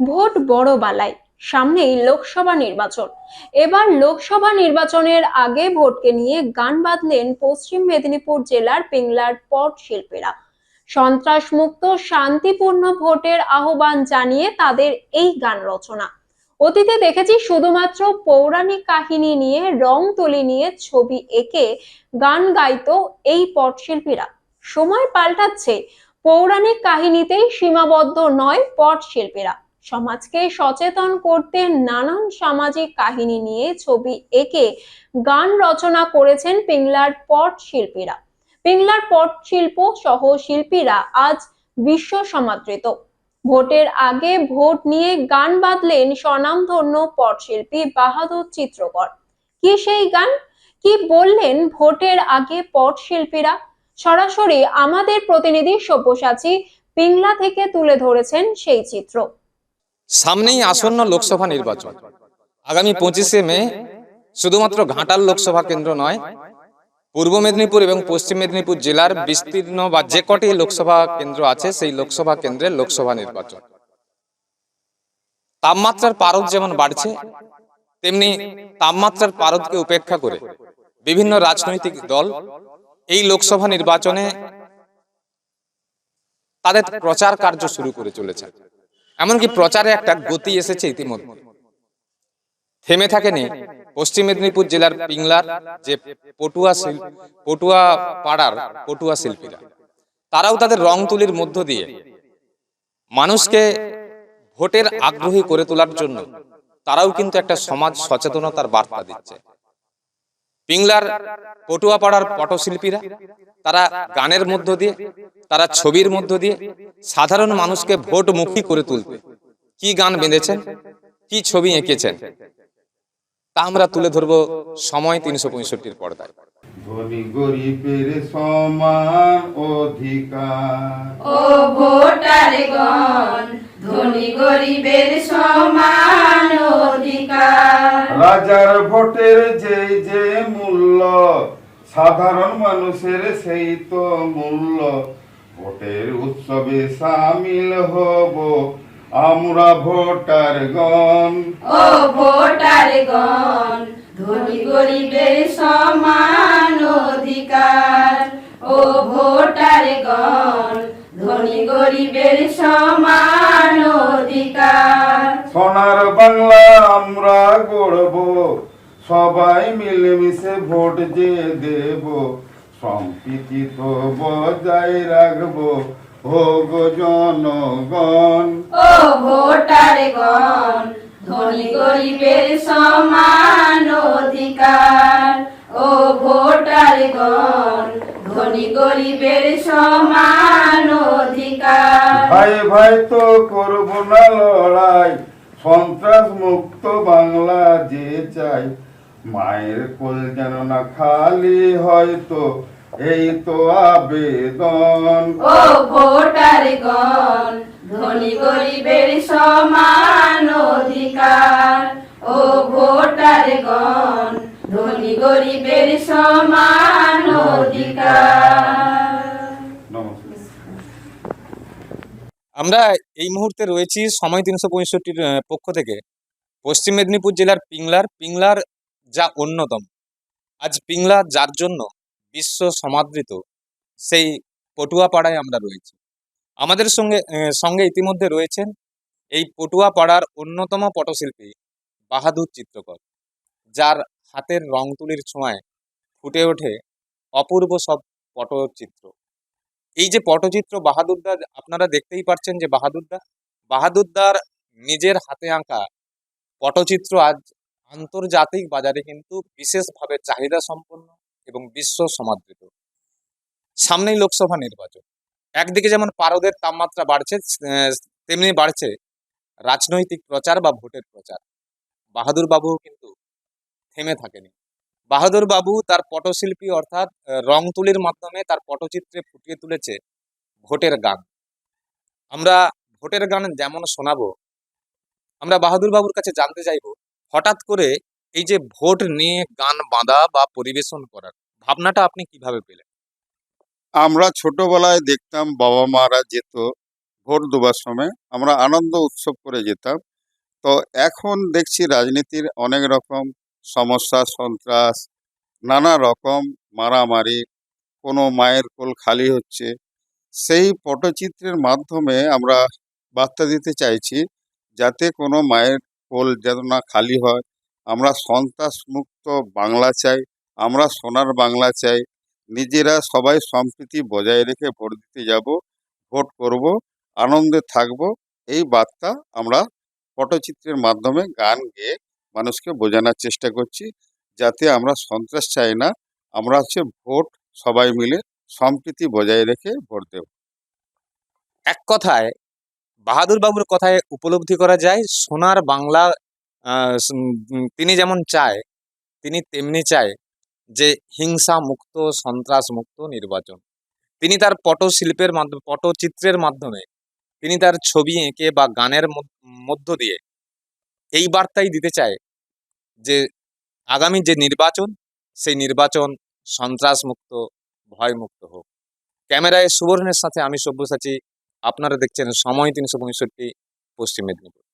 Vote বড় বালাই। সামনেই লোকসভা নির্বাচন। এবার লোকসভা নির্বাচনের আগে ভোটকে নিয়ে গান বাঁধলেন পশ্চিম মেদিনীপুর জেলার পিংলার পট শিল্পীরা। সন্ত্রাসমুক্ত, শান্তিপূর্ণ ভোটের আহ্বান জানিয়ে তাদের এই গান রচনা। অতীতে দেখেছি শুধুমাত্র পৌরাণিক কাহিনী নিয়ে রং তুলি নিয়ে ছবি এঁকে গান গাইতো এই পটশিল্পীরা সময় পাল্টাচ্ছে। পৌরাণিক কাহিনীতেই সীমাবদ্ধ নয় পট শিল্পীরা। সমাজকে সচেতন করতে নানান সামাজিক কাহিনী নিয়ে ছবি এঁকে গান রচনা করেছেন পিংলার পট শিল্পীরা। পিংলার পট শিল্প সহ শিল্পীরা আজ বিশ্ব সমাদৃত। ভোটের আগে ভোট নিয়ে গান বাঁধলেন স্বনামধন্য পটশিল্পী বাহাদুর চিত্রকর। কি সেই গান? কি বললেন ভোটের আগে পটশিল্পীরা সরাসরি আমাদের প্রতিনিধি সব্যসাচী পিংলা থেকে তুলে ধরেছেন সেই চিত্র। সামনেই আসন্ন লোকসভা নির্বাচন। আগামী পঁচিশে মে শুধুমাত্র ঘাটাল লোকসভা কেন্দ্র নয় পূর্ব মেদিনীপুর এবং পশ্চিম মেদিনীপুর জেলার বিস্তীর্ণ বা যে কটি লোকসভা কেন্দ্র আছে সেই লোকসভা কেন্দ্রের লোকসভা নির্বাচন। তাপমাত্রার পারদ যেমন বাড়ছে তেমনি তাপমাত্রার পারদকে উপেক্ষা করে বিভিন্ন রাজনৈতিক দল এই লোকসভা নির্বাচনে তাদের প্রচার কার্য শুরু করে চলেছে। এমনকি প্রচারে একটা গতি এসেছে ইতিমধ্যে। থেমে থাকেনি পশ্চিম মেদিনীপুর জেলার পিংলার যে পটুয়া পটুয়া পাড়ার পটুয়া শিল্পীরা। তারাও তাদের রং তুলির মধ্য দিয়ে মানুষকে ভোটের আগ্রহী করে তোলার জন্য তারাও কিন্তু একটা সমাজ সচেতনতার বার্তা দিচ্ছে। পিংলার পটুয়া পাড়ার পটশিল্পীরা তারা গানের মধ্য দিয়ে তারা ছবির মধ্য দিয়ে সাধারণ মানুষকে ভোটমুখী করে তুলবে। কি গান বেঁধেছেন? কি ছবি এঁকেছেন? তা আমরা তুলে ধরবো সময় তিনশো পঁয়ষট্টির পর্দায়। ধনী গরিবের সমান অধিকার। ও ভোটারগণ ধনী গরিবের সমান অধিকার। রাজার ভোটের সাধারণ মানুষের সেই তো মূল্য। ভোটের উৎসবে সামিল হব আমরা ভোটার গণ ও ভোটার গণ ধনী গরিবের সমান সবাই মিলেমিশে ভোট যে দেব সম্প্রীতি তো বজায় রাখব। হোক জনগণ। ও ভোটারগণ ধনী গরিবের সমান অধিকার। ও ভোটারগণ ধনী গরিবের সমান অধিকার। ভাই ভাই তো করব না লড়াই সন্ত্রাস মুক্ত বাংলা যে চাই। মায়ের কোল যেন না খালি হয়তো এই তো আবেদন। ও ভোটারগণ ধনী গরিবের সমান অধিকার। ও ভোটারগণ ধনী গরিবের সমান অধিকার। আমরা এই মুহূর্তে রয়েছি সময় তিনশো পঁয়ষট্টির পক্ষ থেকে। পশ্চিম মেদিনীপুর জেলার পিংলার পিংলার যা অন্যতম। আজ পিংলা যার জন্য বিশ্ব সমাদৃত, সেই পটুয়া পাড়ায় আমরা রয়েছি। আমাদের সঙ্গে সঙ্গে ইতিমধ্যে রয়েছেন এই পটুয়া পাড়ার অন্যতম পটশিল্পী বাহাদুর চিত্রকর, যার হাতের রং তুলির ছোঁয়ায় ফুটে ওঠে অপূর্ব সব পটচিত্র। এই যে পটচিত্র বাহাদুরদা, আপনারা দেখতেই পাচ্ছেন যে বাহাদুরদা, বাহাদুরদার নিজের হাতে আঁকা পটচিত্র আজ আন্তর্জাতিক বাজারে কিন্তু বিশেষভাবে চাহিদা সম্পন্ন এবং বিশ্ব সমাদৃত। সামনেই লোকসভা নির্বাচন। একদিকে যেমন পারদের তাপমাত্রা বাড়ছে তেমনি বাড়ছে রাজনৈতিক প্রচার বা ভোটের প্রচার। বাহাদুর বাবু কিন্তু থেমে থাকেনি। বাহাদুর বাবু তার পটশিল্পী অর্থাৎ রং তুলির মাধ্যমে তার পটচিত্রে ফুটিয়ে তুলেছে ভোটের গান। আমরা ভোটের গান যেমন শোনাবো, আমরা বাহাদুর বাবুর কাছে জানতে চাইব হঠাৎ করে এই যে ভোট নিয়ে গান বাঁধা বা পরিবেশন করার ভাবনাটা আপনি কীভাবে পেলেন? আমরা ছোটবেলায় দেখতাম বাবা মারা যেত ভোট দেবার সময়, আমরা আনন্দ উৎসব করে যেতাম। তো এখন দেখছি রাজনীতির অনেক রকম সমস্যা, সন্ত্রাস, নানা রকম মারামারি, কোনো মায়ের কোল খালি হচ্ছে। সেই পটচিত্রের মাধ্যমে আমরা বার্তা দিতে চাইছি, যাতে কোনো মায়ের কোল যেন না খালি হয়। আমরা সন্ত্রাস মুক্ত বাংলা চাই, আমরা সোনার বাংলা চাই। নিজেরা সবাই সম্প্রীতি বজায় রেখে ভোট দিতে যাব, ভোট করব, আনন্দে থাকব। এই বার্তা আমরা পটচিত্রের মাধ্যমে গান গেয়ে মানুষকে বোঝানোর চেষ্টা করছি, যাতে আমরা সন্ত্রাস চাই না, আমরা হচ্ছে ভোট সবাই মিলে সম্প্রীতি বজায় রেখে ভোট দেব। এক কথায় বাহাদুর বাবুর কথায় উপলব্ধি করা যায়, সোনার বাংলা তিনি যেমন চায়, তিনি তেমনি চায় যে হিংসা মুক্ত, সন্ত্রাস মুক্ত নির্বাচন। তিনি তার পটশিল্পের মাধ্যমে পটচিত্রের মাধ্যমে তিনি তার ছবি এঁকে বা গানের মধ্য- দিয়ে এই বার্তাই দিতে চায় যে আগামী যে নির্বাচন, সেই নির্বাচন সন্ত্রাস মুক্ত ভয় মুক্ত হোক। ক্যামেরায় সুবর্ণের সাথে আমি সব্যসাচী আপনারা দেখছেন সময় তিনশো পঁয়ষট্টি পশ্চিম মেদিনীপুর।